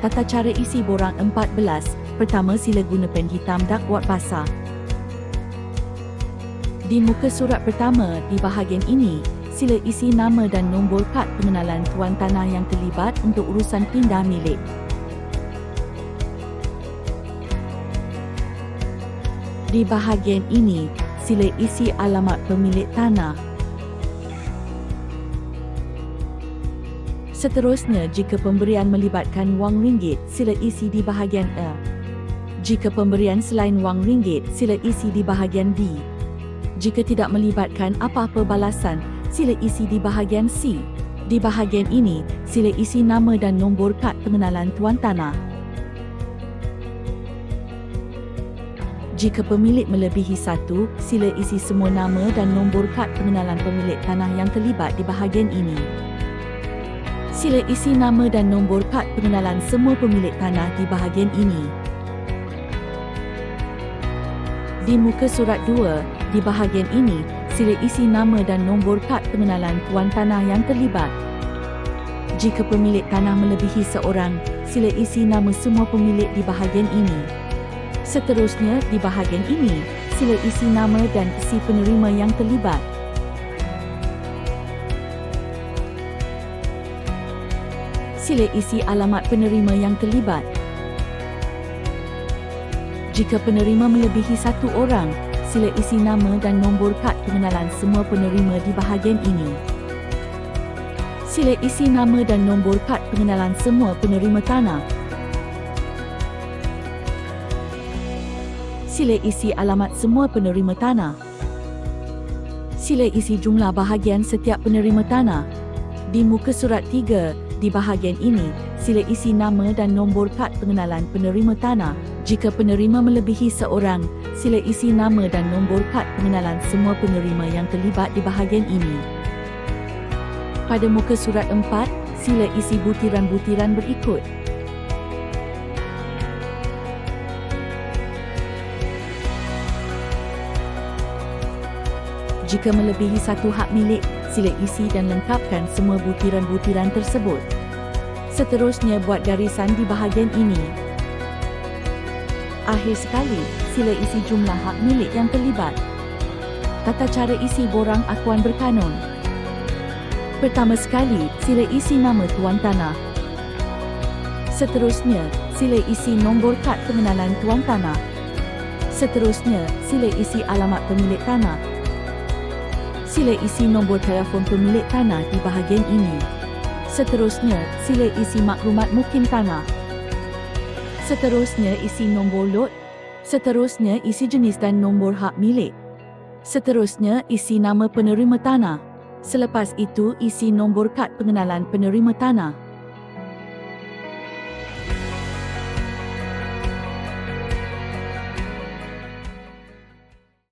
Tata cara isi borang 14. Pertama, sila guna pen hitam dak buat basah. Di muka surat pertama, di bahagian ini, sila isi nama dan nombor kad pengenalan tuan tanah yang terlibat untuk urusan pindah milik. Di bahagian ini, sila isi alamat pemilik tanah. Seterusnya, jika pemberian melibatkan wang ringgit, sila isi di bahagian A. Jika pemberian selain wang ringgit, sila isi di bahagian B. Jika tidak melibatkan apa-apa balasan, sila isi di bahagian C. Di bahagian ini, sila isi nama dan nombor kad pengenalan tuan tanah. Jika pemilik melebihi satu, sila isi semua nama dan nombor kad pengenalan pemilik tanah yang terlibat di bahagian ini. Sila isi nama dan nombor kad pengenalan semua pemilik tanah di bahagian ini. Di muka surat 2, di bahagian ini, sila isi nama dan nombor kad pengenalan tuan tanah yang terlibat. Jika pemilik tanah melebihi seorang, sila isi nama semua pemilik di bahagian ini. Seterusnya, di bahagian ini, sila isi nama dan isi penerima yang terlibat. Sila isi alamat penerima yang terlibat. Jika penerima melebihi satu orang, sila isi nama dan nombor kad pengenalan semua penerima di bahagian ini. Sila isi nama dan nombor kad pengenalan semua penerima tanah. Sila isi alamat semua penerima tanah. Sila isi jumlah bahagian setiap penerima tanah. Di muka surat 3, di bahagian ini, sila isi nama dan nombor kad pengenalan penerima tanah. Jika penerima melebihi seorang, sila isi nama dan nombor kad pengenalan semua penerima yang terlibat di bahagian ini. Pada muka surat 4, sila isi butiran-butiran berikut. Jika melebihi satu hak milik, sila isi dan lengkapkan semua butiran-butiran tersebut. Seterusnya buat garisan di bahagian ini. Akhir sekali, sila isi jumlah hak milik yang terlibat. Tata cara isi borang akuan berkanun. Pertama sekali, sila isi nama tuan tanah. Seterusnya, sila isi nombor kad pengenalan tuan tanah. Seterusnya, sila isi alamat pemilik tanah. Sila isi nombor telefon pemilik tanah di bahagian ini. Seterusnya, sila isi maklumat mukim tanah. Seterusnya, isi nombor lot. Seterusnya, isi jenis dan nombor hak milik. Seterusnya, isi nama penerima tanah. Selepas itu, isi nombor kad pengenalan penerima tanah.